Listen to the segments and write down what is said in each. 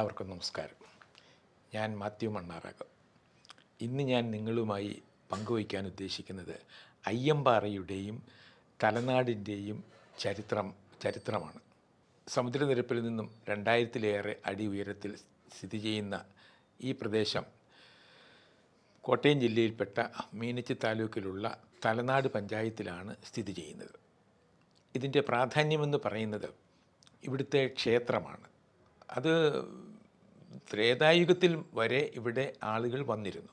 എല്ലാവർക്കും നമസ്കാരം. ഞാൻ മാത്യു മണ്ണാറകം. ഇന്ന് ഞാൻ നിങ്ങളുമായി പങ്കുവയ്ക്കാൻ ഉദ്ദേശിക്കുന്നത് അയ്യമ്പാറയുടെയും തലനാടിന്റെയും ചരിത്രം ചരിത്രമാണ്. സമുദ്രനിരപ്പിൽ നിന്നും രണ്ടായിരത്തിലേറെ അടി ഉയരത്തിൽ സ്ഥിതി ചെയ്യുന്ന ഈ പ്രദേശം കോട്ടയം ജില്ലയിൽപ്പെട്ട മീനച്ചി താലൂക്കിലുള്ള തലനാട് പഞ്ചായത്തിലാണ് സ്ഥിതി ചെയ്യുന്നത്. ഇതിന്റെ പ്രാധാന്യമെന്ന് പറയുന്നത് ഇവിടുത്തെ ക്ഷേത്രമാണ്. അത് ത്രേതായുഗത്തിൽ വരെ ഇവിടെ ആളുകൾ വന്നിരുന്നു.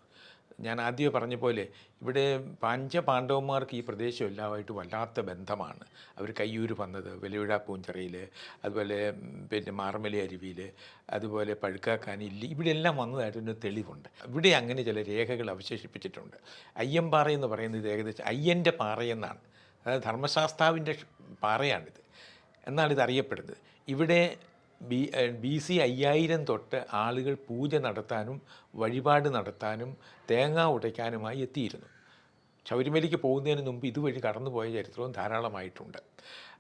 ഞാൻ ആദ്യമേ പറഞ്ഞ പോലെ ഇവിടെ പഞ്ചപാണ്ഡവന്മാർക്ക് ഈ പ്രദേശം എല്ലാമായിട്ട് വല്ലാത്ത ബന്ധമാണ്. അവർ കയ്യൂർ വന്നത് വെലുവിഴ പൂഞ്ചിറയിൽ അതുപോലെ പിന്നെ മാർമലി അരുവിയിൽ അതുപോലെ പഴുക്കാക്കാനില്ല ഇവിടെ എല്ലാം വന്നതായിട്ടൊരു തെളിവുണ്ട്. ഇവിടെ അങ്ങനെ ചില രേഖകൾ അവശേഷിപ്പിച്ചിട്ടുണ്ട്. അയ്യമ്പാറ എന്ന് പറയുന്നത് ഏകദേശം അയ്യന്റെ പാറയെന്നാണ്. അതായത് ധർമ്മശാസ്താവിന്റെ പാറയാണിത്. എന്നാണ് ഇത് അറിയപ്പെടുന്നത്. ഇവിടെ ബി ബി സി അയ്യായിരം തൊട്ട് ആളുകൾ പൂജ നടത്താനും വഴിപാട് നടത്താനും തേങ്ങ ഉടയ്ക്കാനുമായി എത്തിയിരുന്നു. ശബരിമലയ്ക്ക് പോകുന്നതിന് മുമ്പ് ഇതുവഴി കടന്നുപോയ ചരിത്രവും ധാരാളമായിട്ടുണ്ട്.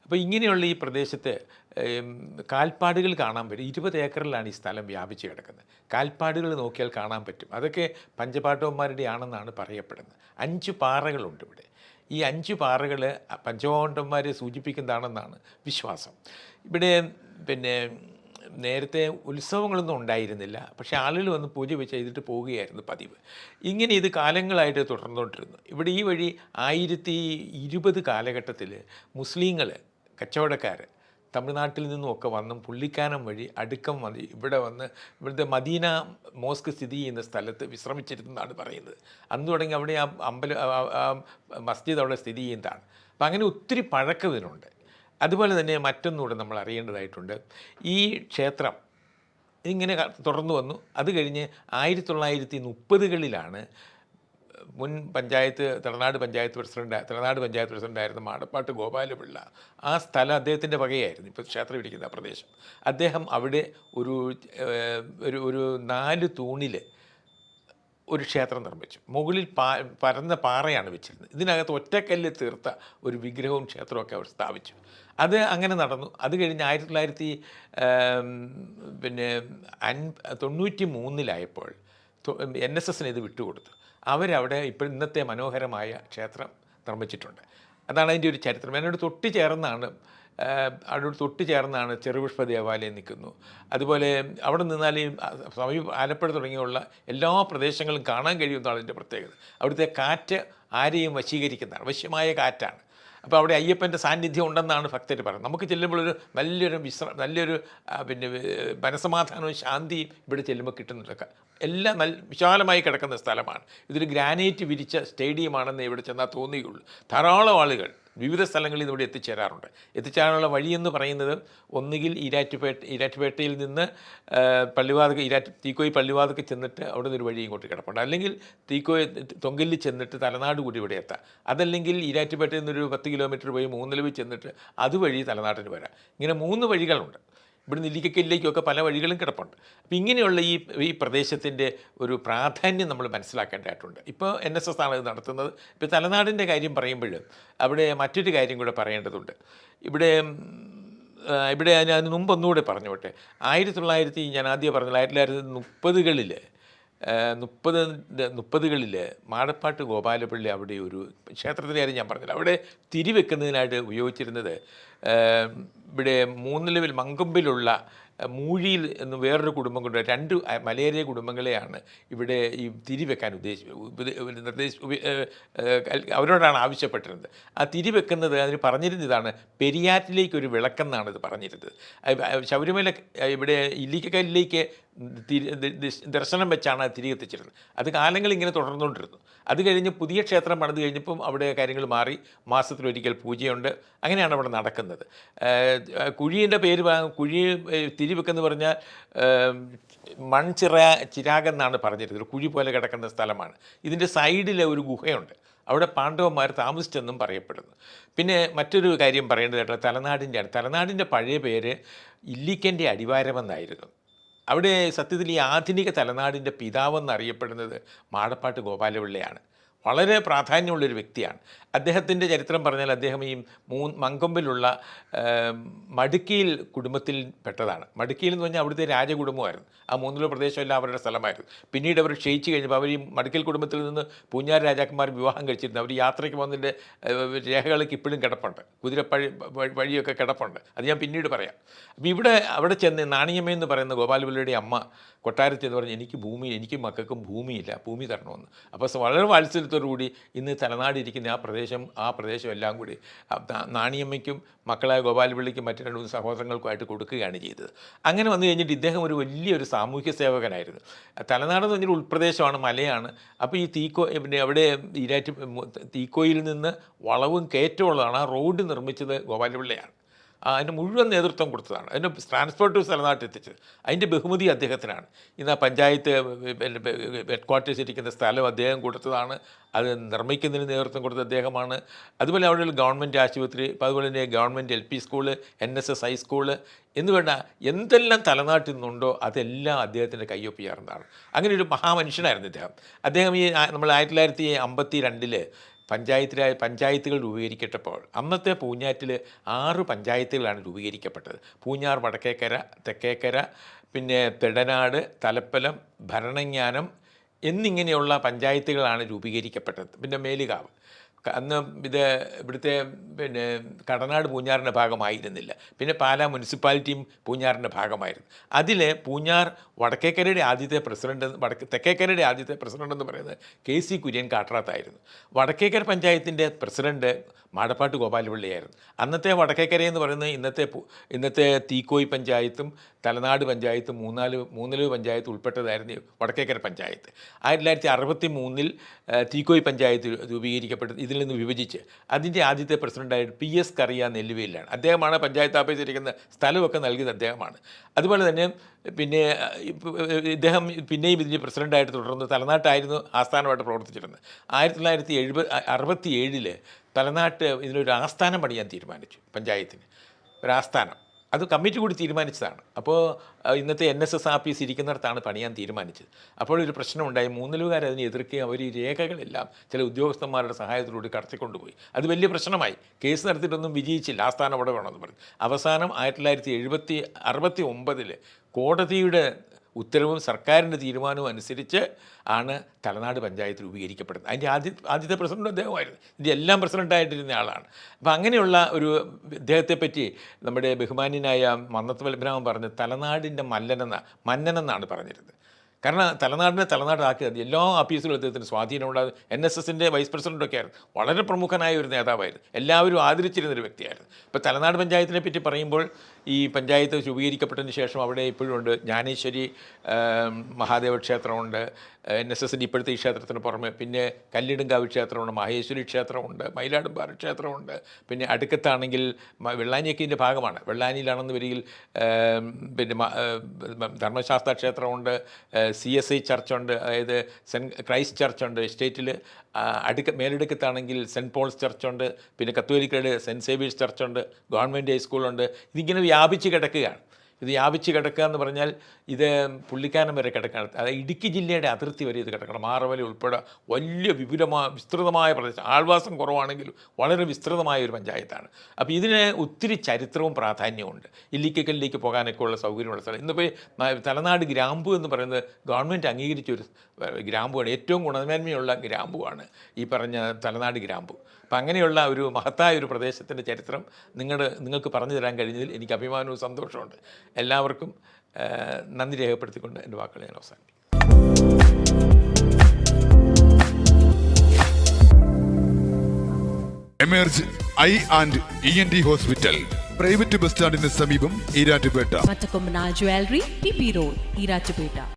അപ്പോൾ ഇങ്ങനെയുള്ള ഈ പ്രദേശത്ത് കാൽപ്പാടുകൾ കാണാൻ പറ്റും. ഇരുപത് ഏക്കറിലാണ് ഈ സ്ഥലം വ്യാപിച്ച് കിടക്കുന്നത്. കാൽപ്പാടുകൾ നോക്കിയാൽ കാണാൻ പറ്റും. അതൊക്കെ പഞ്ചപാണ്ഡവന്മാരുടെ ആണെന്നാണ് പറയപ്പെടുന്നത്. അഞ്ച് പാറകളുണ്ട് ഇവിടെ. ഈ അഞ്ച് പാറകൾ പഞ്ചപാണ്ഡവന്മാരെ സൂചിപ്പിക്കുന്നതാണെന്നാണ് വിശ്വാസം. ഇവിടെ പിന്നെ നേരത്തെ ഉത്സവങ്ങളൊന്നും ഉണ്ടായിരുന്നില്ല. പക്ഷെ ആളുകൾ വന്ന് പൂജ വെച്ച് ചെയ്തിട്ട് പോവുകയായിരുന്നു പതിവ്. ഇങ്ങനെ ഇത് കാലങ്ങളായിട്ട് തുടർന്നുകൊണ്ടിരുന്നു. ഇവിടെ ഈ വഴി ആയിരത്തി ഇരുപത് കാലഘട്ടത്തിൽ മുസ്ലിങ്ങൾ കച്ചവടക്കാർ തമിഴ്നാട്ടിൽ നിന്നും ഒക്കെ വന്നും പുള്ളിക്കാനം വഴി അടുക്കം വന്ന് ഇവിടെ വന്ന് ഇവിടുത്തെ മദീന മോസ്ക് സ്ഥിതി ചെയ്യുന്ന സ്ഥലത്ത് വിശ്രമിച്ചിരുന്നതാണ് പറയുന്നത്. അന്ന് തുടങ്ങി അവിടെ ആ അമ്പലം മസ്ജിദ് അവിടെ സ്ഥിതി ചെയ്യുന്നതാണ്. അപ്പം അങ്ങനെ ഒത്തിരി പഴക്കം ഇതിനുണ്ട് അതുപോലെ തന്നെ മറ്റൊന്നുകൂടെ നമ്മൾ അറിയേണ്ടതായിട്ടുണ്ട് ഈ ക്ഷേത്രം ഇങ്ങനെ തുടർന്നു വന്നു. അത് കഴിഞ്ഞ് ആയിരത്തി തൊള്ളായിരത്തി മുപ്പതുകളിലാണ് മുൻ പഞ്ചായത്ത് തലനാട് പഞ്ചായത്ത് പ്രസിഡന്റ് തലനാട് പഞ്ചായത്ത് പ്രസിഡന്റായിരുന്ന മാടപ്പാട്ട് ഗോപാലപിള്ള ആ സ്ഥലം അദ്ദേഹത്തിന്റെ വകയായിരുന്നു. ഇപ്പോൾ ക്ഷേത്രം ഇരിക്കുന്ന പ്രദേശം. അദ്ദേഹം അവിടെ ഒരു ഒരു ഒരു നാല് തൂണിൽ ഒരു ക്ഷേത്രം നിർമ്മിച്ചു. മുകളിൽ പാ പരന്ന പാറയാണ് വെച്ചിരുന്നത്. ഇതിനകത്ത് ഒറ്റക്കല്ല് തീർത്ത ഒരു വിഗ്രഹവും ക്ഷേത്രമൊക്കെ അവർ സ്ഥാപിച്ചു. അത് അങ്ങനെ നടന്നു. അത് കഴിഞ്ഞ് ആയിരത്തി തൊള്ളായിരത്തി പിന്നെ അൻ തൊണ്ണൂറ്റി മൂന്നിലായപ്പോൾ എൻ എസ് എസിന് ഇത് വിട്ടുകൊടുത്തു. അവരവിടെ ഇപ്പോൾ ഇന്നത്തെ മനോഹരമായ ക്ഷേത്രം നിർമ്മിച്ചിട്ടുണ്ട്. അതാണ് അതിന്റെ ഒരു ചരിത്രം. എന്നോട് തൊട്ട് ചേർന്നാണ് അവിടെ തൊട്ട് ചേർന്നാണ് ചെറുപുഷ്പ ദേവാലയം നിൽക്കുന്നു. അതുപോലെ അവിടെ നിന്നാൽ ഈ സമീപ ആലപ്പുഴ തുടങ്ങിയുള്ള എല്ലാ പ്രദേശങ്ങളും കാണാൻ കഴിയുന്നതാണ് അതിന്റെ പ്രത്യേകത. അവിടുത്തെ കാറ്റ് ആരെയും വശീകരിക്കുന്നതാണ്. വശ്യമായ കാറ്റാണ്. അപ്പോൾ അവിടെ അയ്യപ്പന്റെ സാന്നിധ്യം ഉണ്ടെന്നാണ് ഭക്തർ പറയുന്നത്. നമുക്ക് ചെല്ലുമ്പോൾ ഒരു വലിയൊരു വിശ്ര നല്ലൊരു പിന്നെ മനസമാധാനവും ശാന്തിയും ഇവിടെ ചെല്ലുമ്പോൾ കിട്ടുന്നുണ്ട്. എല്ലാം നല്ല വിശാലമായി കിടക്കുന്ന സ്ഥലമാണ്. ഇതൊരു ഗ്രാനൈറ്റ് വിരിച്ച സ്റ്റേഡിയമാണെന്ന് ഇവിടെ ചെന്നാൽ തോന്നുകയുള്ളൂ. ധാരാളം ആളുകൾ വിവിധ സ്ഥലങ്ങളിൽ ഇവിടെ എത്തിച്ചേരാറുണ്ട്. എത്തിച്ചേരാനുള്ള വഴിയെന്ന് പറയുന്നത് ഒന്നുകിൽ ഈരാറ്റുപേട്ട ഈരാറ്റുപേട്ടയിൽ നിന്ന് പള്ളിവാതക ഈരാറ്റ് തീക്കോയി പള്ളിവാതക്ക് ചെന്നിട്ട് അവിടെ നിന്ന് ഒരു വഴി ഇങ്ങോട്ട് കിടപ്പുണ്ട്. അല്ലെങ്കിൽ തീക്കോയി തൊങ്കലിൽ ചെന്നിട്ട് തലനാട് കൂടി ഇവിടെ എത്താം. അതല്ലെങ്കിൽ ഈരാറ്റുപേട്ടയിൽ നിന്നൊരു പത്ത് കിലോമീറ്റർ പോയി മൂന്നിലവിൽ ചെന്നിട്ട് അതുവഴി തലനാട്ടിന് വരാം. ഇങ്ങനെ മൂന്ന് വഴികളുണ്ട്. ഇവിടെ നെല്ലിക്കക്കല്ലിലേക്കൊക്കെ പല വഴികളും കിടപ്പുണ്ട്. അപ്പോൾ ഇങ്ങനെയുള്ള ഈ ഈ പ്രദേശത്തിന്റെ ഒരു പ്രാധാന്യം നമ്മൾ മനസ്സിലാക്കേണ്ടതായിട്ടുണ്ട്. ഇപ്പോൾ എൻ എസ് എസ് ആണ് ഇത് നടത്തുന്നത്. ഇപ്പോൾ തലനാടിന്റെ കാര്യം പറയുമ്പോൾ അവിടെ മറ്റൊരു കാര്യം കൂടെ പറയേണ്ടതുണ്ട്. ഇവിടെ ഇവിടെ ഞാൻ അതിന് മുമ്പ് ഒന്നുകൂടെ പറഞ്ഞോട്ടെ. ആയിരത്തി തൊള്ളായിരത്തി ഞാൻ ആദ്യം പറഞ്ഞത് ആയിരത്തി തൊള്ളായിരത്തി മുപ്പതുകളിൽ മുപ്പത് മുപ്പതുകളിൽ മാടപ്പാട്ട് ഗോപാലപള്ളി അവിടെ ഒരു ക്ഷേത്രത്തിന്റെ കാര്യം ഞാൻ പറഞ്ഞില്ല. അവിടെ തിരിവെക്കുന്നതിനായിട്ട് ഉപയോഗിച്ചിരുന്നത് ആ, ഇവിടെ മൂന്നിലവിൽ മങ്കൊമ്പിലുള്ള മൂഴിയിൽ എന്ന് വേറൊരു കുടുംബം കൊണ്ട് രണ്ട് മലയേറിയ കുടുംബങ്ങളെയാണ് ഇവിടെ ഈ നിർദ്ദേശ ഉപ- ഏ, ഏ, കൽ- അവരോടാണ് ആവശ്യപ്പെട്ടിരുന്നത്. ആ തിരിവെക്കുന്നത് അതിന് പറഞ്ഞിരുന്നത് ഇതാണ് പെരിയാറ്റിലേക്ക് ഒരു വിളക്കെന്നാണ് ഇത് പറഞ്ഞിരുന്നത്. ശബരിമല ഇവിടെ തിരി ദ- ദർശനം വെച്ചാണ് അത് തിരികെ എത്തിച്ചിരുന്നത്. അത് കാലങ്ങൾ ഇങ്ങനെ തുടർന്നുകൊണ്ടിരുന്നു. അത് കഴിഞ്ഞ് പുതിയ ക്ഷേത്രം പണിത് കഴിഞ്ഞപ്പം അവിടെ കാര്യങ്ങൾ മാറി. മാസത്തിലൊരിക്കൽ പൂജയുണ്ട്. അങ്ങനെയാണ് അവിടെ നടക്കുന്നത്. കുഴിന്റെ പേര് കുഴി തിരിവെക്കെന്ന് പറഞ്ഞാൽ മൺചിറ ചിരാകെന്നാണ് പറഞ്ഞിരുന്നത്. കുഴി പോലെ കിടക്കുന്ന സ്ഥലമാണ്. ഇതിന്റെ സൈഡിൽ ഒരു ഗുഹയുണ്ട്. അവിടെ പാണ്ഡവന്മാർ താമസിച്ചെന്നും പറയപ്പെടുന്നു. പിന്നെ മറ്റൊരു കാര്യം പറയേണ്ടതായിട്ടുള്ള തലനാടിന്റെ തലനാടിന്റെ പഴയ പേര് ഇല്ലിക്കന്റെ അടിവാരമെന്നായിരുന്നു. അവിടെ സത്യത്തിൽ ഈ ആധുനിക തലനാടിന്റെ പിതാവെന്നറിയപ്പെടുന്നത് മാടപ്പാട്ട് ഗോപാലപിള്ളയാണ്. വളരെ പ്രാധാന്യമുള്ളൊരു വ്യക്തിയാണ്. അദ്ദേഹത്തിന്റെ ചരിത്രം പറഞ്ഞാൽ അദ്ദേഹം ഈ മൂ മങ്കൊമ്പിലുള്ള മടുക്കിയിൽ കുടുംബത്തിൽ പെട്ടതാണ്. മടുക്കിയിൽ എന്ന് പറഞ്ഞാൽ അവിടുത്തെ രാജകുടുംബമായിരുന്നു. ആ മൂന്നിലോ പ്രദേശമെല്ലാം അവരുടെ സ്ഥലമായിരുന്നു. പിന്നീട് അവർ ക്ഷയിച്ചു കഴിഞ്ഞപ്പോൾ അവർ ഈ മടുക്കൽ കുടുംബത്തിൽ നിന്ന് പൂഞ്ഞാർ രാജാക്കന്മാർ വിവാഹം കഴിച്ചിരുന്നു. അവർ യാത്രയ്ക്ക് പോകുന്നതിന്റെ രേഖകൾക്ക് ഇപ്പോഴും കിടപ്പുണ്ട്. കുതിരപ്പഴി വഴി- വഴിയൊക്കെ കിടപ്പുണ്ട്. അത് ഞാൻ പിന്നീട് പറയാം. അപ്പോൾ ഇവിടെ അവിടെ ചെന്ന് നാണിയമ്മ എന്ന് പറയുന്ന ഗോപാലപിള്ളയുടെ അമ്മ കൊട്ടാരത്തിൽ എന്ന് പറഞ്ഞ് എനിക്ക് ഭൂമി എനിക്ക് മക്കൾക്കും ഭൂമിയില്ല. ഭൂമി തരണമെന്ന്. അപ്പോൾ വളരെ വാത്സല്യത്തോടു കൂടി ഇന്ന് തലനാടിരിക്കുന്ന ആ പ്രദേശം ആ പ്രദേശം എല്ലാം കൂടി നാണിയമ്മയ്ക്കും മക്കളായ ഗോപാലപിള്ളിക്കും മറ്റു രണ്ടു മൂന്ന് സഹോദരങ്ങൾക്കുമായിട്ട് കൊടുക്കുകയാണ് ചെയ്തത്. അങ്ങനെ വന്നു കഴിഞ്ഞിട്ട് ഇദ്ദേഹം ഒരു വലിയൊരു സാമൂഹ്യ സേവകനായിരുന്നു. തലനാട് എന്ന് പറഞ്ഞൊരു ഉൾപ്രദേശമാണ് മലയാണ്. അപ്പോൾ ഈ തീക്കോ പിന്നെ അവിടെ ഈരാറ്റ് തീക്കോയിൽ നിന്ന് വളവും കയറ്റമുള്ളതാണ് ആ റോഡ് നിർമ്മിച്ചത് ഗോപാലപിള്ളയാണ്. അതിന് മുഴുവൻ നേതൃത്വം കൊടുത്തതാണ്. അതിന് ട്രാൻസ്പോർട്ട് സ്ഥലനാട്ട് എത്തിച്ചത് അതിന്റെ ബഹുമതി അദ്ദേഹത്തിനാണ്. ഇന്ന് ആ പഞ്ചായത്ത് ഹെഡ്ക്വാർട്ടേഴ്സ് ഇരിക്കുന്ന സ്ഥലം അദ്ദേഹം കൊടുത്തതാണ്. അത് നിർമ്മിക്കുന്നതിന് നേതൃത്വം കൊടുത്ത അദ്ദേഹമാണ്. അതുപോലെ അവിടെയുള്ള ഗവൺമെന്റ് ആശുപത്രി അതുപോലെ തന്നെ government L P school N S S high school എന്ന് വേണ്ട എന്തെല്ലാം തലനാട്ടിൽ നിന്നുണ്ടോ അതെല്ലാം അദ്ദേഹത്തിന്റെ കയ്യൊപ്പിയാറുന്നതാണ് അങ്ങനെ ഒരു മഹാമനുഷ്യനായിരുന്നു ഇദ്ദേഹം. അദ്ദേഹം ഈ നമ്മൾ ആയിരത്തി തൊള്ളായിരത്തി അമ്പത്തി രണ്ടിൽ പഞ്ചായത്തിലായ പഞ്ചായത്തുകൾ രൂപീകരിക്കപ്പെട്ടപ്പോൾ അന്നത്തെ പൂഞ്ഞാറ്റിൽ ആറ് പഞ്ചായത്തുകളാണ് രൂപീകരിക്കപ്പെട്ടത്. പൂഞ്ഞാർ വടക്കേക്കര തെക്കേക്കര പിന്നെ തെടനാട് തലപ്പലം ഭരണങ്ങാനം എന്നിങ്ങനെയുള്ള പഞ്ചായത്തുകളാണ് രൂപീകരിക്കപ്പെട്ടത്. പിന്നെ മേലുകാവ്. അന്ന് ഇത് ഇവിടുത്തെ പിന്നെ കടനാട് പൂഞ്ഞാറിന്റെ ഭാഗമായിരുന്നില്ല. പിന്നെ പാലാ മുനിസിപ്പാലിറ്റിയും പൂഞ്ഞാറിന്റെ ഭാഗമായിരുന്നു. അതിൽ പൂഞ്ഞാർ വടക്കേക്കരയുടെ ആദ്യത്തെ പ്രസിഡന്റ് വടക്ക് തെക്കേക്കരയുടെ ആദ്യത്തെ പ്രസിഡന്റ് എന്ന് പറയുന്നത് കെ സി കുര്യൻ കാട്ടറാത്തായിരുന്നു വടക്കേക്കര പഞ്ചായത്തിന്റെ പ്രസിഡന്റ് മാടപ്പാട്ട് ഗോപാലപിള്ളിയായിരുന്നു. അന്നത്തെ വടക്കേക്കര എന്ന് പറയുന്നത് ഇന്നത്തെ ഇന്നത്തെ തീക്കോയി പഞ്ചായത്തും തലനാട് പഞ്ചായത്തും മൂന്നാൽ മൂന്നിലവ് പഞ്ചായത്ത് ഉൾപ്പെട്ടതായിരുന്നു വടക്കേക്കര പഞ്ചായത്ത്. ആയിരത്തി തൊള്ളായിരത്തി അറുപത്തി മൂന്നിൽ തീക്കോയി പഞ്ചായത്ത് രൂപീകരിക്കപ്പെട്ടത് ഇതിൽ നിന്ന് വിഭജിച്ച്. അതിന്റെ ആദ്യത്തെ പ്രസിഡന്റായിട്ട് പി എസ് കറിയ നെല്ലുവയിലാണ് അദ്ദേഹമാണ് പഞ്ചായത്ത് ഓഫീസിൽ ഇരിക്കുന്ന സ്ഥലമൊക്കെ നൽകിയത് അദ്ദേഹമാണ്. അതുപോലെ തന്നെ പിന്നെ ഇദ്ദേഹം പിന്നെയും ഇതിന്റെ പ്രസിഡന്റായിട്ട് തുടർന്ന് തലനാട്ടായിരുന്നു ആസ്ഥാനമായിട്ട് പ്രവർത്തിച്ചിരുന്നത്. ആയിരത്തി തൊള്ളായിരത്തി എഴുപത് അറുപത്തി ഏഴിൽ തലനാട്ട് ഇതിനൊരു ആസ്ഥാനം പണിയാൻ തീരുമാനിച്ചു പഞ്ചായത്തിന്. ഒരു ആസ്ഥാനം അത് കമ്മിറ്റി കൂടി തീരുമാനിച്ചതാണ്. അപ്പോൾ ഇന്നത്തെ എൻ എസ് എസ് ആഫീസ് ഇരിക്കുന്നിടത്താണ് പണിയാൻ തീരുമാനിച്ചത്. അപ്പോൾ ഒരു പ്രശ്നമുണ്ടായി മൂന്നിലുകാർ അതിനെ എതിർക്കുകയും അവർ ഈ രേഖകളെല്ലാം ചില ഉദ്യോഗസ്ഥന്മാരുടെ സഹായത്തിലൂടെ കടത്തിക്കൊണ്ടുപോയി. അത് വലിയ പ്രശ്നമായി. കേസ് നടത്തിയിട്ടൊന്നും വിജയിച്ചില്ല. ആസ്ഥാനം അവിടെ വേണമെന്ന് പറഞ്ഞു. അവസാനം ആയിരത്തി തൊള്ളായിരത്തി എഴുപത്തി അറുപത്തി ഒമ്പതിൽ കോടതിയുടെ ഉത്തരവും സർക്കാരിന്റെ തീരുമാനവും അനുസരിച്ച് ആണ് തലനാട് പഞ്ചായത്ത് രൂപീകരിക്കപ്പെടുന്നത്. അതിന്റെ ആദ്യ ആദ്യത്തെ പ്രസിഡന്റ് അദ്ദേഹമായിരുന്നു ഇതിന്റെ എല്ലാം പ്രസിഡന്റായിട്ടിരുന്ന ആളാണ്. അപ്പോൾ അങ്ങനെയുള്ള ഒരു അദ്ദേഹത്തെ പറ്റി നമ്മുടെ ബഹുമാന്യനായ മന്നത്ത് വൽഭരാമൻ പറഞ്ഞ് തലനാടിന്റെ മല്ലനെന്ന മന്നനെന്നാണ് പറഞ്ഞിരുന്നത്. കാരണം തലനാടിനെ തലനാടാക്കിയത് എല്ലാ ഓഫീസിലും അദ്ദേഹത്തിന് സ്വാധീനമുണ്ടാകും എൻ എസ് എസിന്റെ വൈസ് പ്രസിഡന്റൊക്കെ ആയിരുന്നു വളരെ പ്രമുഖനായ ഒരു നേതാവായിരുന്നു. എല്ലാവരും ആദരിച്ചിരുന്ന ഒരു വ്യക്തിയായിരുന്നു. ഇപ്പോൾ തലനാട് പഞ്ചായത്തിനെ പറ്റി പറയുമ്പോൾ ഈ പഞ്ചായത്ത് രൂപീകരിക്കപ്പെട്ടതിന് ശേഷം അവിടെ ഇപ്പോഴും ഉണ്ട്. ജ്ഞാനേശ്വരി മഹാദേവ ക്ഷേത്രമുണ്ട്. എൻ എസ് എസിന്റെ ഇപ്പോഴത്തെ ഈ ക്ഷേത്രത്തിന് പുറമെ. പിന്നെ കല്ലിടുങ്കാവ് ക്ഷേത്രമുണ്ട് മഹേശ്വരി ക്ഷേത്രമുണ്ട് മയിലാടുംപാറ ക്ഷേത്രമുണ്ട്. പിന്നെ അടുക്കത്താണെങ്കിൽ വെള്ളാനിയൊക്കെ ഇതിന്റെ ഭാഗമാണ്. വെള്ളാനിയിലാണെന്ന് വരികിൽ പിന്നെ ധർമ്മശാസ്ത്ര ക്ഷേത്രമുണ്ട് സി എസ് ഐ ചർച്ചുണ്ട്. അതായത് സെന്റ് ക്രൈസ്റ്റ് ചർച്ചുണ്ട്. സ്റ്റേറ്റിൽ അടുക്ക മേലടുക്കത്താണെങ്കിൽ സെന്റ് പോൾസ് ചർച്ചുണ്ട്. പിന്നെ കത്തോലിക്കയുടെ സെന്റ് സേവിയേഴ്സ് ചർച്ചുണ്ട്. ഗവൺമെന്റ് ഹൈസ്കൂളുണ്ട്. ഇതിങ്ങനെ വ്യാപിച്ച് കിടക്കുകയാണ്. ഇത് വ്യാപിച്ച് കിടക്കുക എന്ന് പറഞ്ഞാൽ ഇത് പുള്ളിക്കാനം വരെ കിടക്കണം അതായത് ഇടുക്കി ജില്ലയുടെ അതിർത്തി വരെ ഇത് കിടക്കണം. മാറവലി ഉൾപ്പെടെ വലിയ വിപുലമായ വിസ്തൃതമായ പ്രദേശം. ആൾവാസം കുറവാണെങ്കിലും വളരെ വിസ്തൃതമായ ഒരു പഞ്ചായത്താണ്. അപ്പോൾ ഇതിന് ഒത്തിരി ചരിത്രവും പ്രാധാന്യവും ഉണ്ട് ഇല്ലിക്കക്കല്ലിലേക്ക് പോകാനൊക്കെ ഉള്ള സൗകര്യമുള്ള സ്ഥലം ഇന്നിപ്പോൾ തലനാട് ഗ്രാമ്പു എന്ന് പറയുന്നത് ഗവൺമെന്റ് അംഗീകരിച്ച ഒരു ഏഹ്, ഗ്രാമ്പുവാണ്. ഏറ്റവും ഗുണമേന്മയുള്ള ഗ്രാമ്പുവാണ് ഈ പറഞ്ഞ തലനാട് ഗ്രാമ്പു. അപ്പം അങ്ങനെയുള്ള ഒരു മഹത്തായ ഒരു പ്രദേശത്തിന്റെ ചരിത്രം നിങ്ങളുടെ നിങ്ങൾക്ക് പറഞ്ഞു തരാൻ കഴിഞ്ഞതിൽ എനിക്ക് അഭിമാനവും സന്തോഷമുണ്ട് എല്ലാവർക്കും നന്ദി രേഖപ്പെടുത്തിക്കൊണ്ട് എന്റെ വാക്കുകൾ ഞാൻ അവസാനിപ്പിക്കും emerge I and E N D hospital private bus സ്റ്റാൻഡിന് സമീപം Erattupetta jewellery P P road Irachupeta.